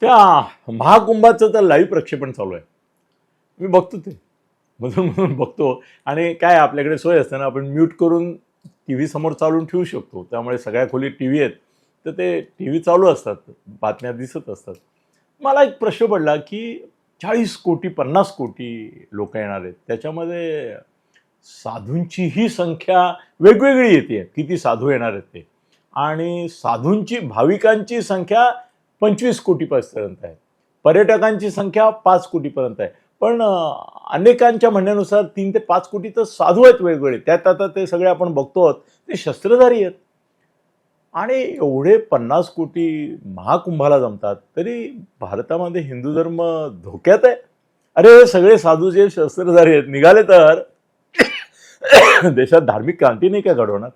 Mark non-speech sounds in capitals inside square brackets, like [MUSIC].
त्या महाकुंभाचं तर लाईव्ह प्रक्षेपण चालू आहे. मी बघतो ते. मधून मधून बघतो. आणि काय आपल्याकडे सोय असते ना आपण म्यूट करून टी व्ही समोर चालून ठेवू शकतो. त्यामुळे सगळ्या खोली टी व्ही आहेत. तर ते टी व्ही चालू असतात. बातम्या दिसत असतात. मला एक प्रश्न पडला की चाळीस कोटी पन्नास कोटी लोक येणार आहेत. त्याच्यामध्ये साधूंची ही संख्या वेगवेगळी येते. किती साधू येणार आहेत ते. आणि साधूंची भाविकांची संख्या पंचवीस कोटीपर्यंत आहे. पर्यटकांची संख्या पाच कोटीपर्यंत आहे. पण अनेकांच्या म्हणण्यानुसार तीन ते पाच कोटी तर साधू आहेत वेगवेगळे. त्यात आता ते सगळे आपण बघतो आहोत. ते शस्त्रधारी आहेत. आणि एवढे पन्नास कोटी महाकुंभाला जमतात तरी भारतामध्ये हिंदू धर्म धोक्यात आहे. अरे सगळे साधू जे शस्त्रधारी आहेत. निघाले तर [COUGHS] देशात धार्मिक क्रांती नाही काय घडवणार?